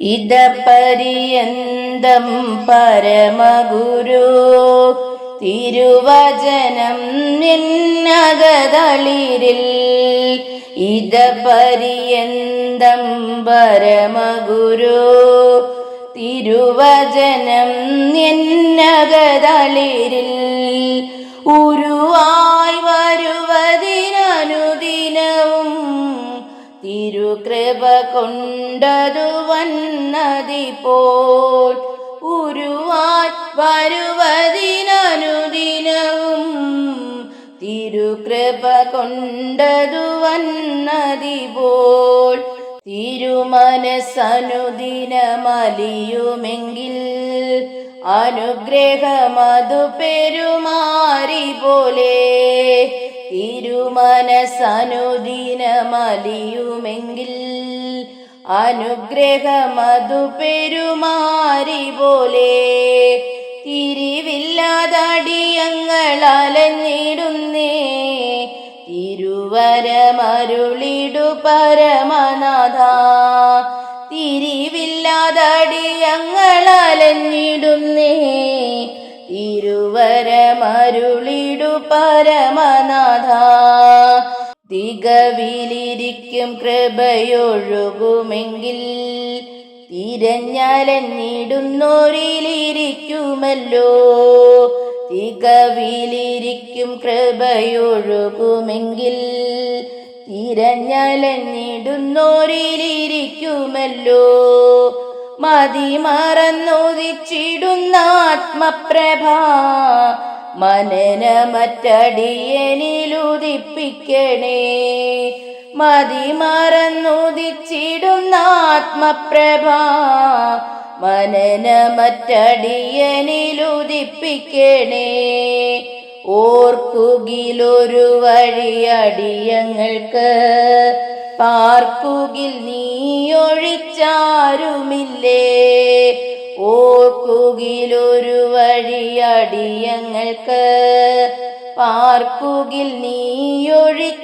ഇതപര്യന്തം പരമഗുരു തിരുവചനം നിന്നകതളിരിൽ ഇതപര്യന്തം പരമഗുരു തിരുവചനം നിന്നകതളിരിൽ ഉരുവായി വരുവതിനനുദിനവും തിരുകൃപ കൊണ്ടതു വന്നതി പോൽ ഉരുവാൻ വരുവതിനനുദിനവും തിരുകൃപ കൊണ്ടതു വന്നതി പോൽ തിരുമനസനുദിനമലിയുമെങ്കിൽ അനുഗ്രഹമതു പെരുമാറി പോലെ തിരുമനസനുദിനമലിയുമെങ്കിൽ അനുഗ്രഹമതു പെരുമാരി പോലെ തിരിവില്ലാതടിയങ്ങൾ അലഞ്ഞിടുന്നേ തിരുവരമരുളിടു പരമനാഥ തിരിവില്ലാതടിയങ്ങൾ അലഞ്ഞിടുന്നേ തിരുവരമരുളിടു പരമനാഥ. തികവിലിരിക്കും കൃപയൊഴുകുമെങ്കിൽ തിരഞ്ഞലഞ്ഞിടുന്നോരിലിരിക്കുമല്ലോ. തികവിലിരിക്കും കൃപയൊഴുകുമെങ്കിൽ തിരഞ്ഞലഞ്ഞിടുന്നോരിലിരിക്കുമല്ലോ. മതി മറന്നുദിച്ചിടുന്ന ആത്മപ്രഭ. മനനമറ്റടിയനിലുദിപ്പിക്കണേ. മതി മറന്നുദിച്ചിടുന്ന ആത്മപ്രഭ. മനനമറ്റടിയനിലുദിപ്പിക്കണേ. ഓർക്കുകിലൊരു വഴിയടിയങ്ങൾക്ക് പാർക്കുകിൽ നീയൊഴിച്ചാരുമില്ലേ? ഓർക്കുകിലൊരു വഴിയടിയങ്ങൾക്ക് പാർക്കുകിൽ നീയൊഴിച്ചാരുമില്ലേ?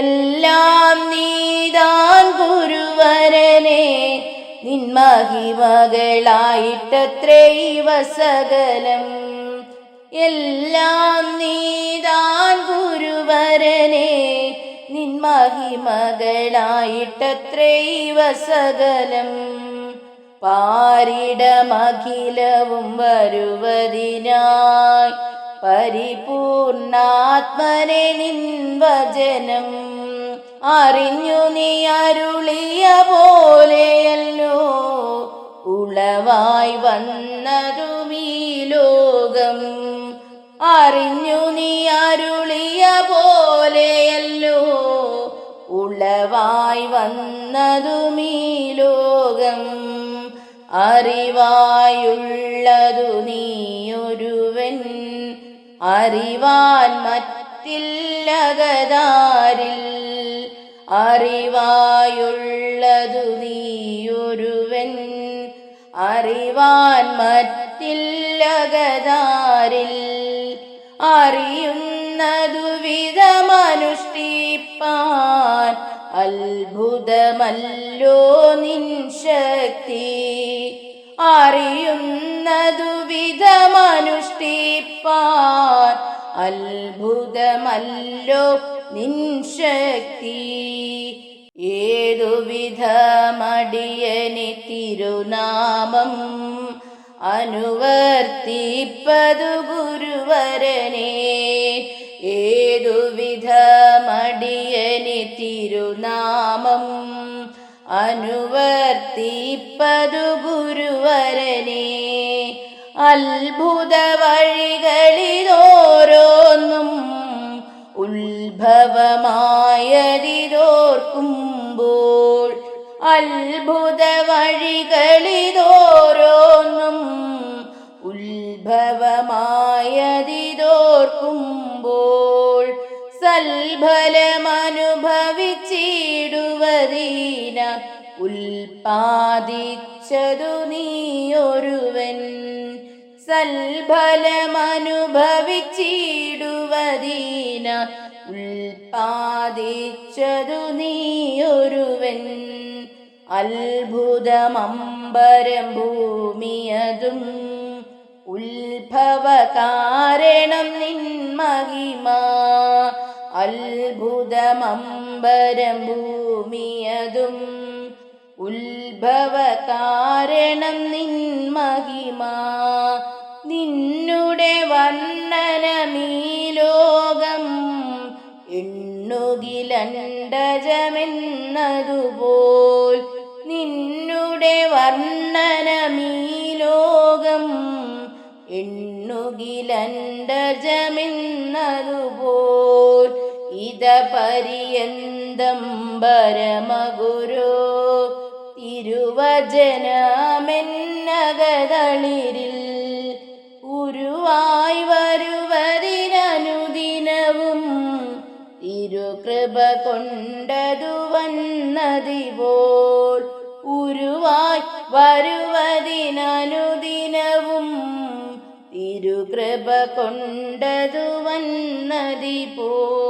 എല്ലാം നീതാൻ ഗുരുവരനെ നിന്മഹിമകളായിട്ടത്രേ ഇവ സകലം എല്ലാം നീതാൻ ഗുരുവരനെ നിന്മഹിമകളായിട്ടത്രേ ഇവ സകലം പാരിടമഖിലവും വരുവതിനായി പരിപൂർണാത്മനെ നിൻവചനം അറിഞ്ഞു നീ അരുളിയ പോലെയല്ലോ ഉളവായി വന്നതും അറിഞ്ഞു നീ അരുളിയ പോലെയല്ലോ. ഉളവായി വന്നതുമീ ലോകം അറിവായുള്ളതു നീയൊരുവൻ. അറിവാൻ മറ്റില്ലകതാരിൽ അറിവായുള്ളതു നീയൊരുവൻ. അറിവാൻ മറ്റില്ലകതാരിൽ അറിയുന്നതു വിധമനുഷ്ഠിപ്പാൻ അത്ഭുതമല്ലോ നിൻ ശക്തി. അറിയുന്നതു വിധമനുഷ്ഠിപ്പാൻ അത്ഭുതമല്ലോ നിൻ ശക്തി. ഏതു വിധമടിയനി തിരുനാമം അനുവർത്തിപ്പതു ഗുരുവരനെ. ഏതു വിധമടിയനി തിരുനാമം അനുവർത്തിപ്പതു ഗുരുവരനെ. അത്ഭുത വഴികളിലോരോന്നും ഉത്ഭവമായതിതോർക്കുമ്പോൾ അത്ഭുത സൽഫലമനുഭവിച്ചിടുവതീന ഉൽപാദിച്ചതു നീയൊരുവൻ. സൽഫലമനുഭവിച്ചിടുവതീന ഉൽപാദിച്ചതു നീയൊരുവൻ. അത്ഭുതമമ്പരം ഭൂമിയതും ഉത്ഭവ കാരണം നിൻ മഹിമ. അത്ഭുതമമ്പരം ഭൂമിയതും ഉത്ഭവ കാരണം നിൻ മഹിമ. നിന്നുടെ വർണനമീ ലോകം എണ്ണുകിലണ്ടജമെന്നതുപോൽ. നിന്നുടെ വർണനമീ ലോകം എണ്ണുകിലണ്ടജമെന്നതുപോൽ. ഇത പര്യന്തം പരമഗുരു തിരുവചനമെന്നകതളിരിൽ ഉരുവായി വരുവതിനനുദിനവും തിരുകൃപ കൊണ്ടതു വന്നതിവോൾ ഉരുവായി വരുവതിനനുദിനവും തിരുകൃപ കൊണ്ടതു വന്നതിപോൽ